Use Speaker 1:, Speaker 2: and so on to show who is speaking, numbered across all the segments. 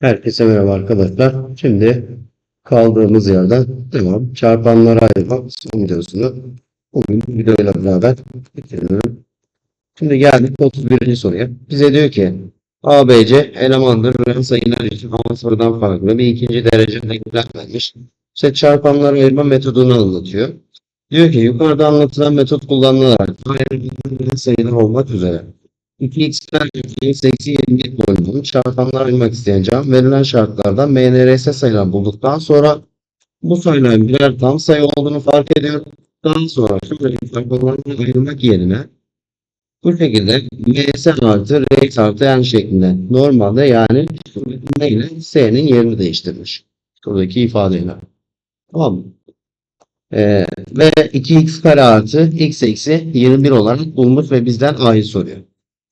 Speaker 1: Herkese merhaba arkadaşlar. Şimdi kaldığımız yerden devam. Çarpanlara ayırma son videosunu bugün videoyla beraber bitiriyorum. Şimdi geldik 31. soruya. Bize diyor ki ABC elemandır ve sayılar için ama sorudan farklı bir ikinci derece denklem vermiş. İşte çarpanlara ayırma metodunu anlatıyor. Diyor ki yukarıda anlatılan metot kullanılarak sayılar olmak üzere 2x'ler 2x eksi 21 bölümünü çarpanlara ayırmak isteyen can verilen şartlardan MNRS sayılar bulduktan sonra bu sayıların birer tam sayı olduğunu fark ediyor. Daha sonra şöyle çarpanlarına ayırmak yerine bu şekilde ms artı r artı n şeklinde normalde yani ne ile s'nin yerini değiştirmiş. Şuradaki ifadeyle. Tamam mı? Ee, ve 2x kare artı x eksi 21 olarak bulmuş ve bizden a'yı soruyor.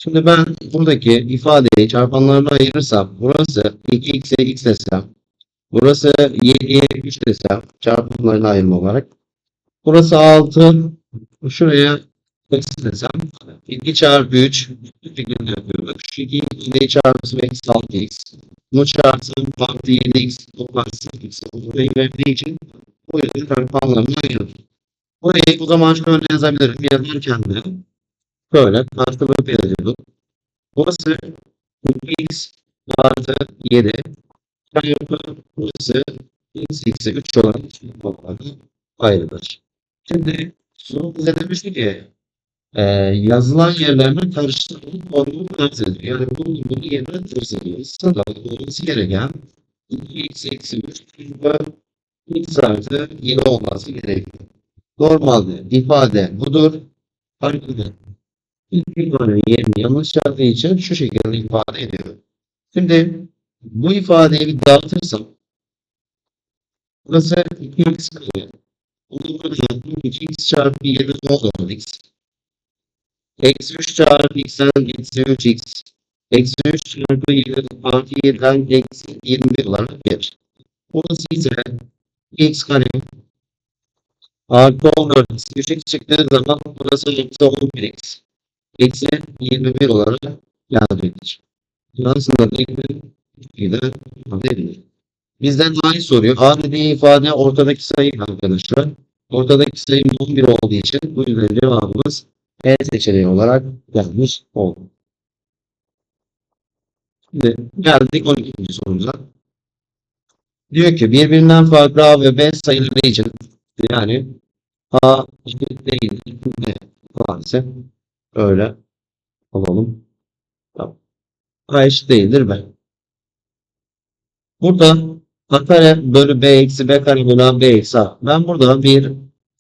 Speaker 1: Şimdi ben buradaki ifadeyi çarpanlarına ayırırsam burası 2x'e x desem burası 7'ye 3 desem çarpanlarına ayırma olarak burası 6 şuraya eksi desem 2 çarpı 3 bu şekilde yapıyorum. Bak Şu 2 ile çarpısı eksi 6x bunu çarpsam artı 7x toplam 8x burayı verdiği için bu yüzden çarpanlarına ayırıyorum. Burayı o zaman şöyle yazabilirim. Yazarken de Böyle artı yazıyorduk. Burası 3x artı 7. Çarpı burası x'e 3 olan iki toplamı ayrılır. Şimdi soru bize demişti ki e, yazılan yerlerine karıştırılıp formunu ters ediyor. Yani bu bunu yerine ters ediyor. Sanal olması gereken 2x eksi 3 çocuklar x artı 7 olması gerekiyor. Normalde ifade budur. Ayrıca 2 bölü 20 yanlış yazdığı için şu şekilde ifade ediyor. Şimdi bu ifadeyi bir dağıtırsam burası 2x kare. Bunu böyle yaptığım için x çarpı 7 olur x. Eksi 3 çarpı x'den eksi 3x. Eksi 3 çarpı 7 artı 7'den eksi 21 olarak gelir. Burası ise x kare artı 14 3x çektiğiniz zaman burası eksi 11x eksi 21 olarak gelecektir. Aslında ile ifade edilir. Bizden A'yı soruyor. A dediği ifade ortadaki sayı arkadaşlar. Ortadaki sayı 11 olduğu için bu yüzden cevabımız E seçeneği olarak gelmiş oldu. Şimdi geldik 12. sorumuza. Diyor ki birbirinden farklı A ve B sayıları için yani A eşit değil B ifadesi Öyle alalım. Tamam. A eşit değildir B. Burada A kare bölü B eksi B kare bölü A B eksi A. Ben burada bir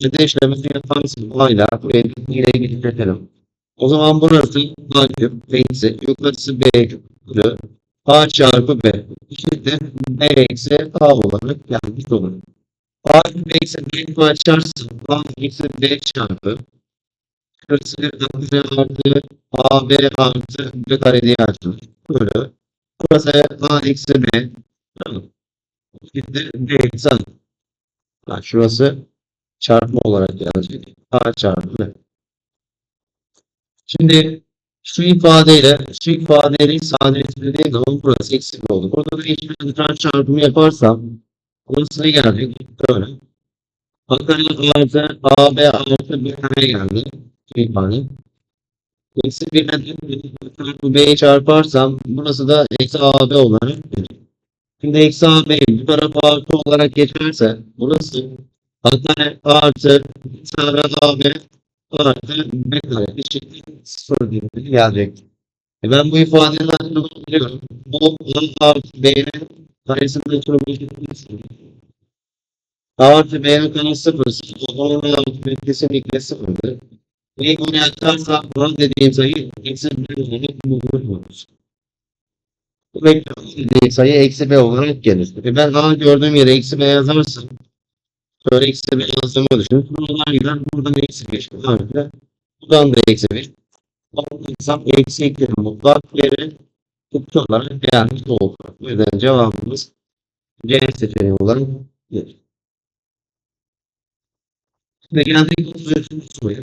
Speaker 1: öde işlemini yaparsın. A ile buraya ile ilgili O zaman burası A küp eksi yukarısı B küp A çarpı B. İşte B eksi A olarak gelmiş olur. A eksi B küp açarsın. A eksi B çarpı Şurası bize artı AB artı B kare diye açılır. Böyle. Burası A eksi B. Tamam. Şimdi B eksi A. Yani şurası çarpma olarak gelecek. A çarpı B. Şimdi şu ifadeyle şu ifadeyi sadeleştirdiğim zaman burası eksi B oldu. Burada da eşitlikler çarpımı yaparsam burası ne gelecek? Böyle. Bakalım artı AB artı B kare geldi ifade. Eksi 1'den b'yi çarparsam burası da eksi ab olarak gelir. Şimdi eksi ab bu tarafa artı olarak geçerse burası hatta artı tane ab artı b kare eşittir sıfır diye gelecek. E ben bu ifadelerden biliyorum. Bu a artı b'nin karesinde eşittir. A artı b'nin karesi sıfır. O zaman a artı b kesinlikle sıfırdır. Ve bunu yazarsam bulan dediğim sayı eksi b olarak buluruz. Bu dediğim sayı eksi b olarak gelir. E ben A gördüğüm yere eksi b yazarsam şöyle eksi b yazdığımı düşünün. Buradan gider buradan eksi 5 artı buradan da eksi 5. Baktığımızda eksi 2 mutlak yeri kutu olarak gelmiş oldu. Bu yüzden cevabımız C seçeneği olarak gelir. Şimdi geldik 33. soruya.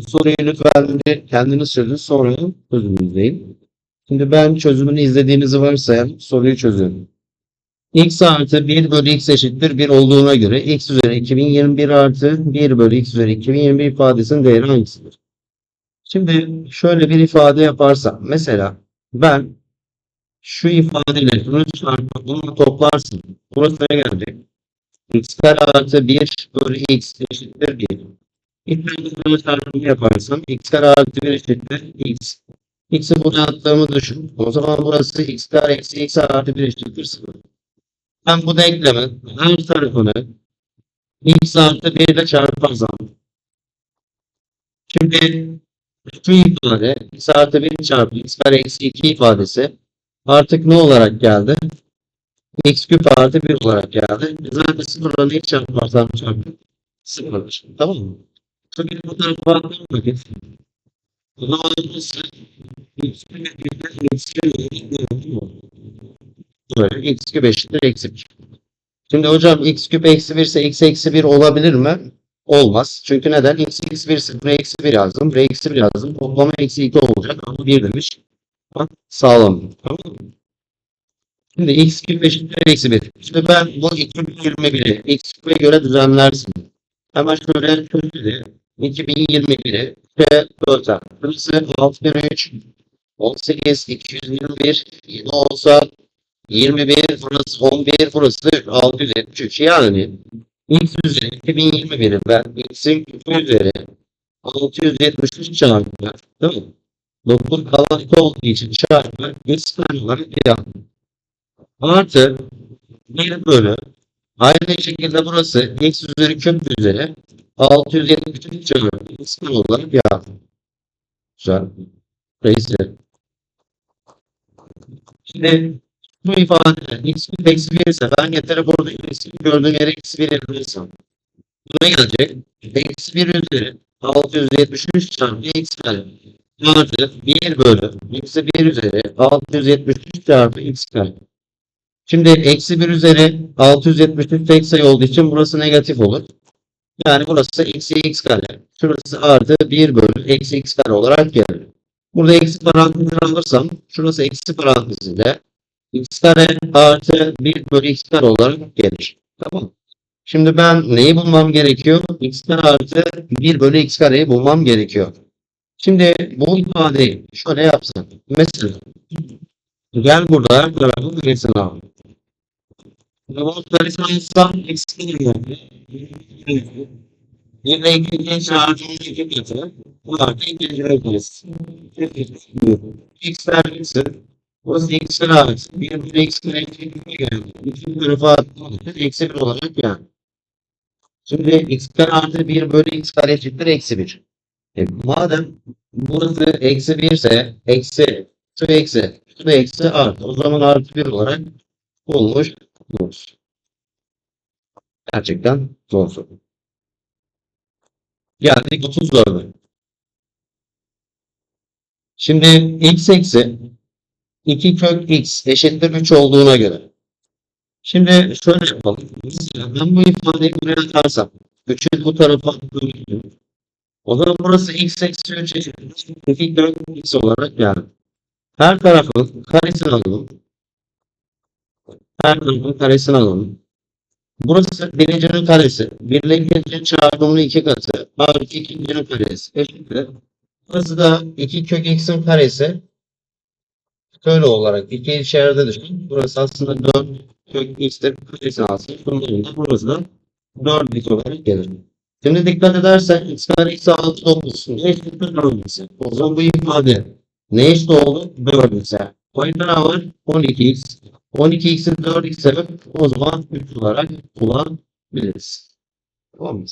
Speaker 1: Soruyu lütfen kendiniz çözün sonra çözümünüzdeyin. Şimdi ben çözümünü izlediğinizi varsayalım. Soruyu çözüyorum. x artı 1 bölü x eşittir 1 olduğuna göre x üzeri 2021 artı 1 bölü x üzeri 2021 ifadesinin değeri hangisidir? Şimdi şöyle bir ifade yaparsam mesela ben şu ifadeyle bunu çarpıp bunu toplarsın. Burası ne gelecek? x kare artı 1 bölü x eşittir 1. İfade çarpımı yaparsam x kare artı 1 eşittir x. X'i buraya attığımı düşün. O zaman burası x kare eksi x artı 1 eşittir 0. Ben bu denklemin her tarafını x artı 1 ile çarparsam. Şimdi şu ifade x artı 1 çarpı x kare eksi 2 ifadesi artık ne olarak geldi? x küp artı 1 olarak geldi. Zaten sıfırla neyi çarparsam çarpı sıfırdır. Tamam mı? Şimdi bu tarafa baktığım vakit o zaman burası x küp eşittir Böyle x küp eşittir eksi 1. Şimdi hocam x küp eksi 1 ise x eksi 1 olabilir mi? Olmaz. Çünkü neden? x eksi 1 ise buraya eksi 1 yazdım. Buraya eksi 1 yazdım. Toplama eksi 2 olacak. Ama 1 demiş. Bak sağlam. Tamam mı? Şimdi x küp eşittir eksi 1. Şimdi ben bu 2021'i x küpe göre düzenlersin. Hemen şöyle çözüldü. 2021'i ve 4 Burası 6 kere 3 18 221 7 olsa 21 burası 11 burası 673 yani x üzeri 2021'i ben x'in küpü üzeri 673 çarpı değil mi? 9 kalan 2 olduğu için çarpı x tane olarak bir. Artı 1 bölü aynı şekilde burası x üzeri küp üzeri 673 çarpı x tane olarak yaptım. Güzel. Neyse. Şimdi bu ifade x küp eksi 1 ise ben getirip burada x küp gördüğüm yere eksi 1 yazırsam. Bu ne gelecek? Eksi 1 üzeri 673 çarpı x kare. Artı 1 bölü eksi 1 üzeri 673 çarpı x kare. Şimdi eksi 1 üzeri 673 tek sayı olduğu için burası negatif olur. Yani burası eksi x kare. Şurası artı 1 bölü eksi x kare olarak gelir. Burada eksi parantezini alırsam şurası eksi parantezinde x kare artı 1 bölü x kare olarak gelir. Tamam Şimdi ben neyi bulmam gerekiyor? x kare artı 1 bölü x kareyi bulmam gerekiyor. Şimdi bu ifadeyi şöyle yapsam. Mesela gel burada her tarafın karesini al. Bunun karesini alsam eksi geldi. Bir de ikinci çarpımın iki katı. Bu artı ikinci karesi. X vergisi Burası x kare artı. Bir bölü x kare eksi bir geldi. Bütün tarafa attığım eksi bir olarak yani. Şimdi x kare artı 1 bölü x kare eşittir eksi 1. E, madem burası eksi 1 ise eksi şu eksi şu eksi artı. O zaman artı 1 olarak bulmuş buluruz. Gerçekten zor soru. Geldik 34'e. Şimdi x eksi 2 kök x eşittir 3 olduğuna göre. Şimdi şöyle yapalım. Ben bu ifadeyi buraya atarsam 3'ü bu tarafa bölüyorum. O zaman burası x eksi 3 eşittir. 2 kök x olarak yani. Her tarafın karesini alalım. Her tarafın karesini alalım. Burası birincinin karesi. Bir ile ikincinin çarpımının iki katı. Artı ikincinin karesi. Eşittir. Burası da 2 kök x'in karesi. Şöyle olarak iki içeride düşün. Burası aslında 4 kök x'te karesini alsın. Bunların da burası da 4 x olarak gelir. Şimdi dikkat edersen x kare eksi 6 9. Ne eşittir 4 ise. O zaman bu ifade ne eşit oldu? 4 ise. O yüzden var? 12x. 12x'in 4x sebep o zaman 3 olarak kullanabiliriz. Tamam mı?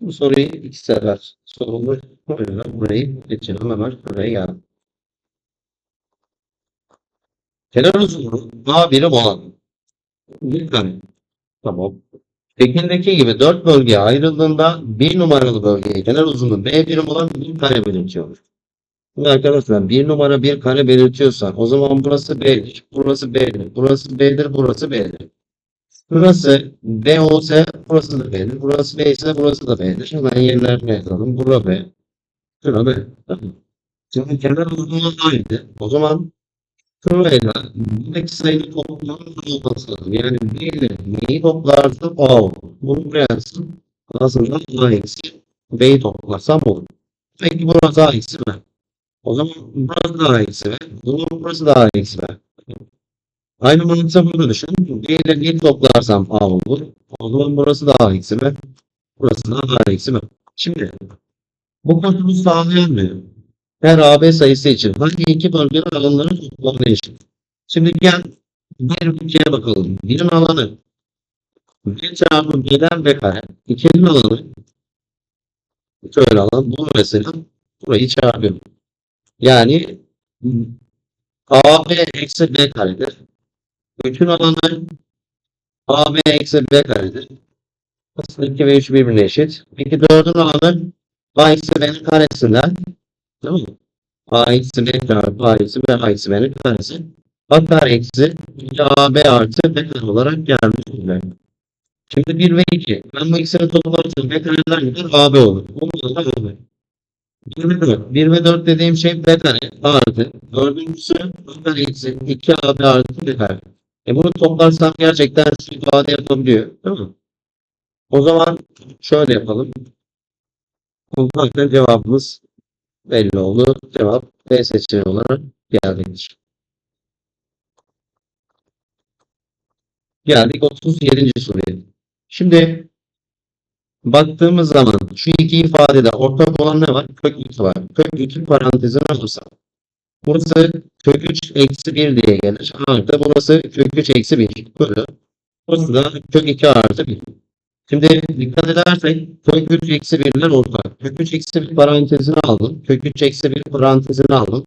Speaker 1: Bu soruyu iki sefer sorulur. O yüzden burayı geçelim hemen buraya geldim. Kenar uzunluğu A birim olan bir tane. Tamam. Şekildeki gibi dört bölgeye ayrıldığında bir numaralı bölgeye kenar uzunluğu B birim olan bir kare belirtiyor. Şimdi arkadaşlar bir numara bir kare belirtiyorsan o zaman burası B'dir, burası B'dir, burası B'dir, burası B'dir. Burası B olsa burası da B'dir. Burası B ise burası da B'dir. Hemen yerlerine yazalım. Bura B. Şura B. Şimdi kenar uzunluğu aynı. O zaman şurayla buradaki sayının toplamının olması lazım. Yani B ile neyi toplarsa A olur. Bunu buraya yazsın. Aslında A eksi B'yi toplarsam olur. Peki burası A eksi B. O zaman burası da eksi B. O zaman burası da eksi B. Aynı mantıkla burada düşün. B'yi toplarsam A olur. O zaman burası da A eksi B. Burası da A eksi B. Şimdi bu koşulu sağlayamıyor. Her AB sayısı için hangi iki bölgenin alanları toplamı eşit? Şimdi gel bir ülkeye bakalım. Birin alanı 1 çarpı B'den B kare. İkinin alanı şöyle alan. Bu mesela burayı çarpıyorum. Yani AB eksi B karedir. Üçün alanı AB eksi B karedir. Aslında 2 ve 3 birbirine eşit. Peki 4'ün alanı A eksi B'nin karesinden Tamam mı? A eksi B çarpı A eksi B A eksi B'nin karesi. A kare eksi AB artı B kare olarak gelmiş. Şimdi 1 ve 2. Ben bu ikisini toplarsam B kareler gider AB olur. Bunu da AB. 1 ve 4. 1 ve 4 dediğim şey B kare artı. Dördüncüsü A kare eksi 2 AB artı B. E bunu toplarsam gerçekten şu ifade yapabiliyor. Değil mi? O zaman şöyle yapalım. Kontakta cevabımız belli oldu. Cevap B seçeneği olarak geldiğidir. Geldik 37. soruya. Şimdi baktığımız zaman şu iki ifadede ortak olan ne var? Kök 2 var. Kök 2 parantezine alırsam. Burası kök 3 eksi 1 diye gelir. Artı burası kök 3 eksi 1. Böyle. Burası da kök 2 artı 1. Şimdi dikkat edersek kök 3 eksi 1'ler ortak. Kök 3 eksi 1 parantezini aldım. Kök 3 eksi 1 parantezini aldım.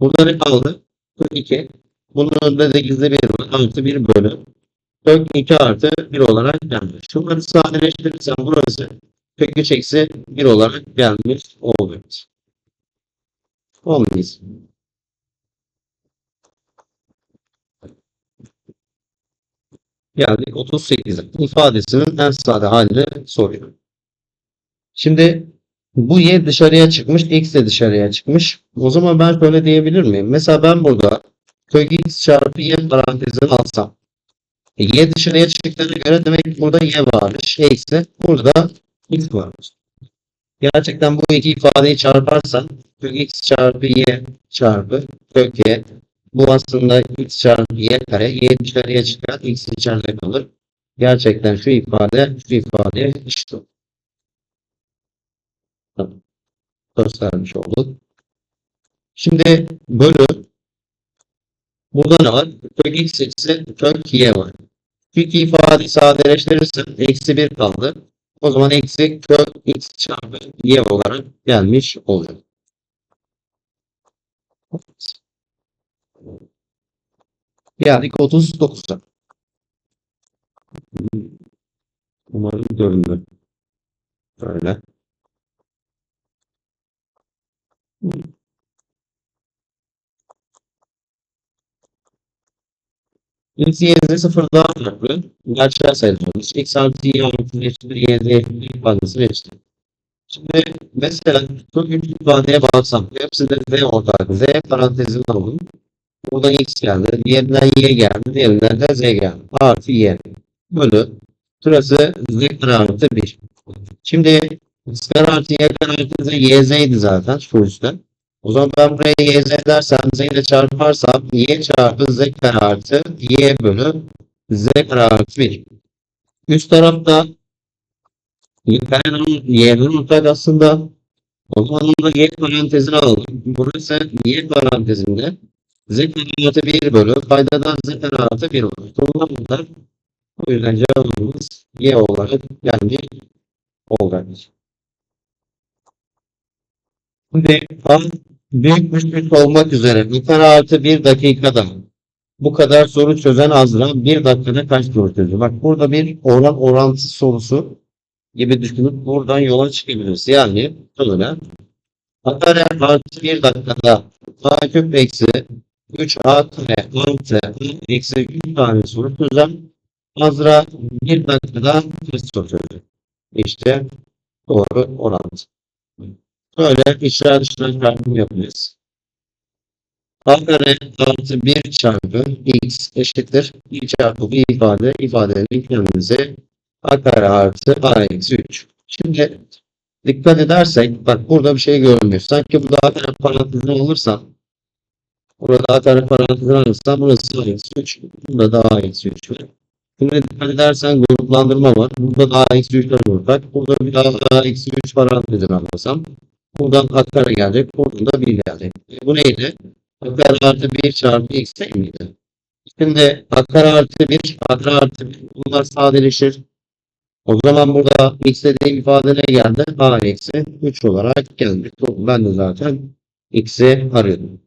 Speaker 1: Burada ne kaldı? Kök 2. Bunun önünde de gizli 1 var. Artı 1 bölü. Kök 2 artı 1 olarak gelmiş. Şunları sadeleştirirsem burası kök 3 eksi 1 olarak gelmiş oluyor. Olmayız. Geldik 38'e. İfadesinin en sade halini soruyor. Şimdi bu y dışarıya çıkmış, x de dışarıya çıkmış. O zaman ben şöyle diyebilir miyim? Mesela ben burada kök x çarpı y parantezini alsam. E, y dışarıya çıktığına göre demek ki burada y varmış. Eksi burada x varmış. Gerçekten bu iki ifadeyi çarparsan kök x çarpı y çarpı kök y bu aslında x çarpı y kare. Y dışarıya çıkar. X içeride kalır. Gerçekten şu ifade şu ifadeye olur. Tamam. Göstermiş olduk. Şimdi bölü burada ne var? Kök x eksi kök y var. Kök ifadeyi sadeleştirirsen eksi 1 kaldı. O zaman eksi kök x çarpı y olarak gelmiş oluyor. Geldik 39'a. Umarım göründü. Böyle. X, Y, Z sıfırdan farklı. Gerçel sayılarımız. X artı Y artı eşittir Y, Z ifadesi eşittir. Şimdi mesela çok üç ifadeye baksam hepsinde Z ortak. Z parantezini alalım. Buradan X geldi. Diğerinden Y geldi. Diğerinden de Z geldi. Artı Y. Bölü. Şurası Z artı 1. Şimdi kare artı Y artı Z YZ'ydi zaten şu üstte. O zaman ben buraya YZ dersem Z ile çarparsam Y çarpı Z kare artı Y bölü Z kare artı 1. Üst tarafta Y'nin Y'nin ortak aslında o zaman da Y parantezine alalım. Burası Y parantezinde Z kare artı 1 bölü faydadan Z kare artı 1 olur. Da o yüzden cevabımız Y olarak gelmiş olacaktır. Tam büyük müşkül olmak üzere yukarı artı 1 dakikada bu kadar soru çözen Azra 1 dakikada kaç soru çözüyor? Bak burada bir oran orantı sorusu gibi düşünüp buradan yola çıkabiliriz. Yani şöyle Kare artı 1 dakikada a küp eksi 3a kare artı eksi 3 tane soru çözem. Azra 1 dakikada kaç soru çözecek? İşte doğru orantı. Böyle içler dışlar çarpımı yapacağız. A kare artı 1 çarpı x eşittir. 1 çarpı bu ifade ifadenin kendisi a kare artı a eksi 3. Şimdi dikkat edersek bak burada bir şey görünmüyor. Sanki burada a kare parantezine alırsam burada a kare parantezine alırsam burası a eksi 3. Burada da a eksi 3 var. Şimdi dikkat edersen gruplandırma var. Burada da a eksi 3'ler ortak. Burada bir daha a eksi 3 parantezine alırsam buradan a kare gelecek. Buradan da 1 gelecek. E, bu neydi? a kare artı 1 çarpı x miydi? Şimdi a kare artı 1, a kare artı 1 bunlar sadeleşir. O zaman burada x dediğim ifade ne geldi? a eksi 3 olarak geldi. Ben de zaten x'i arıyordum.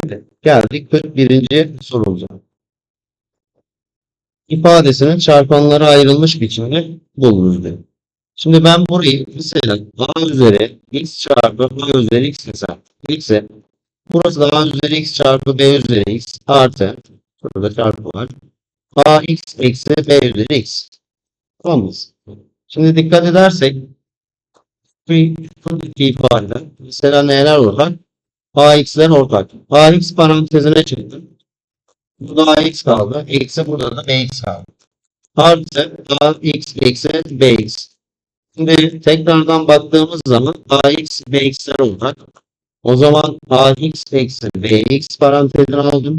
Speaker 1: Şimdi geldik 41. sorumuza. İfadesinin çarpanlara ayrılmış biçimde bulunuz diyor. Şimdi ben burayı mesela a üzeri x çarpı b üzeri x desem x'e burası da a üzeri x çarpı b üzeri x artı şurada çarpı var a x eksi b üzeri x tamam mı? Şimdi dikkat edersek bu şu iki ifade mesela neler ortak? ax'ler ortak. ax parantezine çektim. Burada ax kaldı. Eksi burada da bx kaldı. Artı ax eksi bx. Şimdi tekrardan baktığımız zaman ax bx'ler olacak. O zaman ax eksi bx parantezine aldım.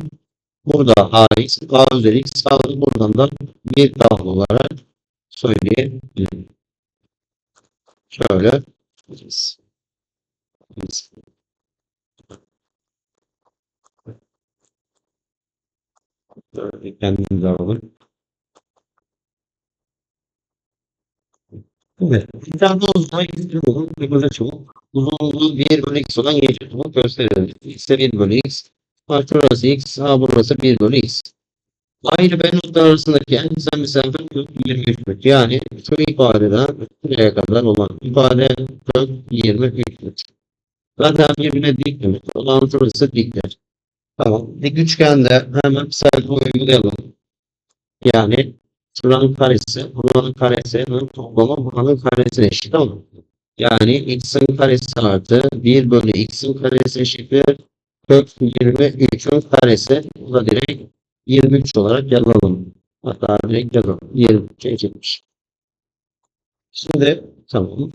Speaker 1: Burada ax, a üzeri x kaldı. Buradan da bir dal olarak söyleyebilirim. Şöyle. Şöyle kendimize alalım. Evet. De uzunluğa gizli bulun. Kırmızı çubuk. Uzunluğu 1 bölü x olan yeşil çubuk gösterelim. x'e 1 bölü x. Artı burası x. A burası 1 bölü x. A ile B nokta arasındaki en kısa mesafe 23 metre. Yani şu ifadeden buraya kadar olan ifade kök 23 metre. Zaten birbirine dik demek. Olan şurası dikler. Tamam. Dik üçgende hemen sayfa uygulayalım. Yani şuranın karesi, buranın karesinin toplamı buranın karesi eşit ama. Yani x'in karesi artı 1 bölü x'in karesi eşittir. Kök 23'ün karesi. Bu da direkt 23 olarak yazalım. Hatta direkt yazalım. 23 eşitmiş. Şimdi tamam.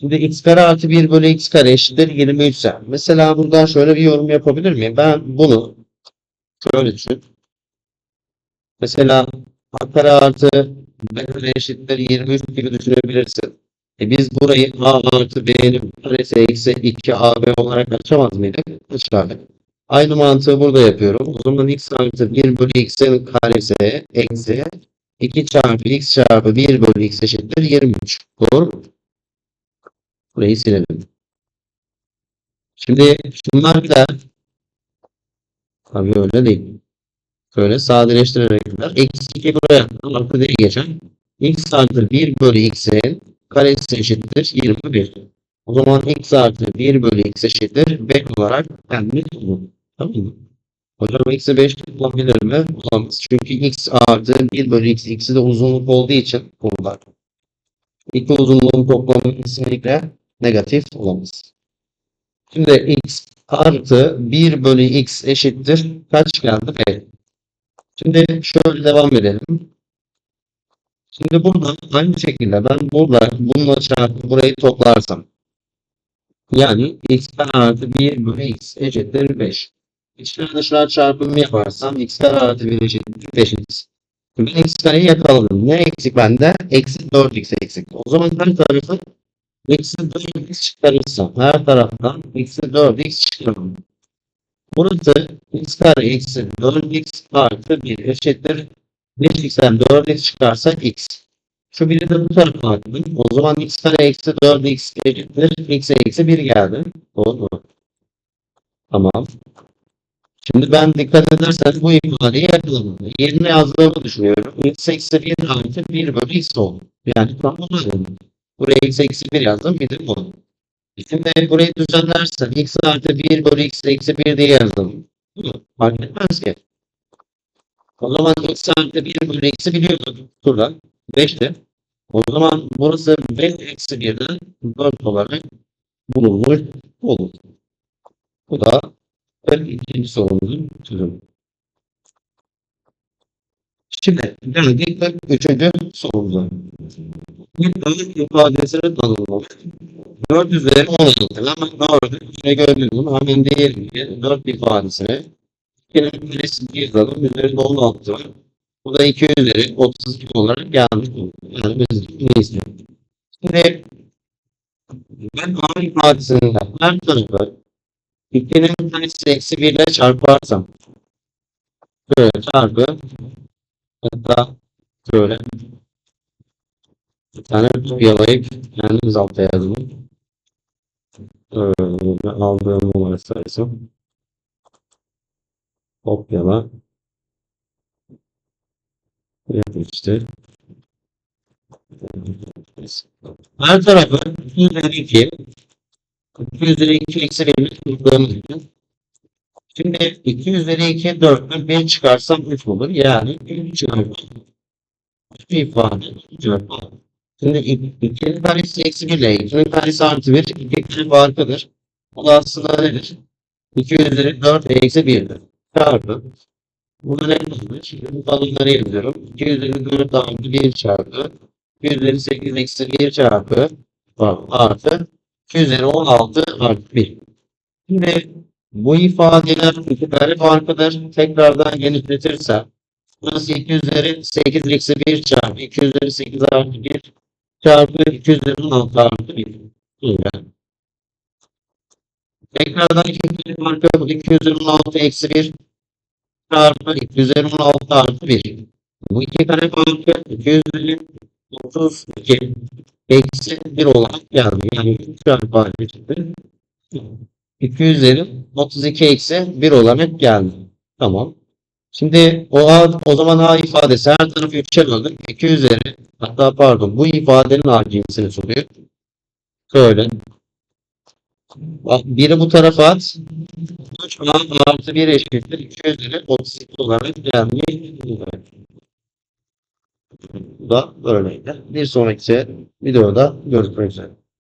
Speaker 1: Şimdi x kare artı 1 bölü x kare eşittir 23 ise. Mesela buradan şöyle bir yorum yapabilir miyim? Ben bunu şöyle düşün. Mesela a kare artı b kare eşittir 23 gibi düşünebilirsin. E biz burayı a artı b'nin karesi eksi 2 ab olarak açamaz mıydık? Açardık. Aynı mantığı burada yapıyorum. O zaman x artı 1 bölü x'in karesi eksi 2 çarpı x çarpı 1 bölü x eşittir 23. Doğru? Burayı silelim. Şimdi şunlar gider. Tabii öyle değil. Şöyle sadeleştirerek gider. Eksi 2 buraya artı diye geçer. x artı 1 bölü x'in karesi eşittir 21. O zaman x artı 1 bölü x eşittir 5 olarak kendini bulur. Tamam mı? Hocam eksi 5 bulabilir mi? Bulamaz. Çünkü x artı 1 bölü x ikisi de uzunluk olduğu için bunlar. İki uzunluğun toplamı kesinlikle negatif olamaz. Şimdi x artı 1 bölü x eşittir. Kaç geldi? 5. Şimdi şöyle devam edelim. Şimdi burada aynı şekilde ben burada bununla çarpıp burayı toplarsam yani x artı 1 bölü x eşittir 5. İçler dışlar çarpımı yaparsam x kare artı 1 eşittir 5x. Ben x kareyi yakaladım. Ne eksik bende? Eksi 4x eksik. O zaman her tarafı eksi 4x çıkarırsam her taraftan eksi 4x çıkarım. Burası x kare eksi 4x artı 1 eşittir 5x'ten 4x çıkarsa x. Şu biri de bu tarafa attım. O zaman x kare eksi 4x eşittir x eksi 1 geldi. Doğru mu? Tamam. Şimdi ben dikkat ederseniz bu ifadeyi yakaladım. Yerine yazdığımı düşünüyorum. x eksi 1 artı 1 bölü x oldu. Yani tam bunu dedim. Buraya x eksi 1 yazdım. Bir de bu. Şimdi burayı düzenlersem x artı 1 bölü x eksi 1 diye yazdım. Fark etmez ki. O zaman x artı 1 bölü x'i biliyorduk. Şuradan. 5'ti. O zaman burası 5 eksi 1'den 4 olarak bulunmuş olur. Bu da ikinci sorumuzun çözümü. Şimdi geldik de üçüncü sorumuza. Bir dağıt ifadesini tanımlamış. 4 üzeri 16. Hemen 4'ü içine gördüğünüz gibi hemen diğer 4 ifadesine Yine birisi bir alalım. Üzerinde 16 var. Bu da 2 üzeri 32 olarak gelmiş. Yani biz ne istiyoruz? Şimdi ben A ifadesinde her tarafı 2'nin tanesi eksi 1 ile çarparsam böyle çarpı hatta şöyle bir tane kopyalayıp kendimiz alta yazalım. Ee, aldığım numara sayısı. Kopyala yapıştır. Her tarafı 2 üzeri 2 2 üzeri 2 eksi 1'in tuttuğumuz için Şimdi 2 üzeri 2 4'ten 1 çıkarsam 3 olur. Yani 3 çarpı bir ifade 3 çarpı. Şimdi 2'nin karesi eksi 1 ile 2'nin karesi artı 1 2'nin farkıdır. Bu da aslında nedir? 2 üzeri 4 eksi 1'dir. Çarpı. Burada ne kalmış? Şimdi bu kalınları yazıyorum. 2 üzeri 4 artı 1 çarpı. 2 üzeri 8 eksi 1 çarpı. Artı. 2 üzeri 16 artı 1. Şimdi bu ifadeler iki tane farkıdır. Tekrardan genişletirsem burası 2 üzeri 8 eksi 1 çarpı 2 üzeri 8 artı 1 çarpı 2 üzeri 16 artı 1. Böyle. Tekrardan iki tane farkı yok. 2 üzeri 16 eksi 1 çarpı 2 üzeri 16 artı 1. Bu iki kare farkı 2 üzeri 32 eksi 1 olarak geldi. Yani 3 çarpı çıktı. 2 üzeri 32 eksi 1 olarak geldi. Tamam. Şimdi o, A, o zaman A ifadesi her tarafı 3'e böldük. 2 üzeri hatta pardon bu ifadenin A cinsini soruyor. Şöyle. Biri bu tarafa at. 3 A artı 1 eşittir. 2 üzeri 32 olarak gelmiş. Bu da böyleydi. Bir sonraki videoda görüşmek üzere.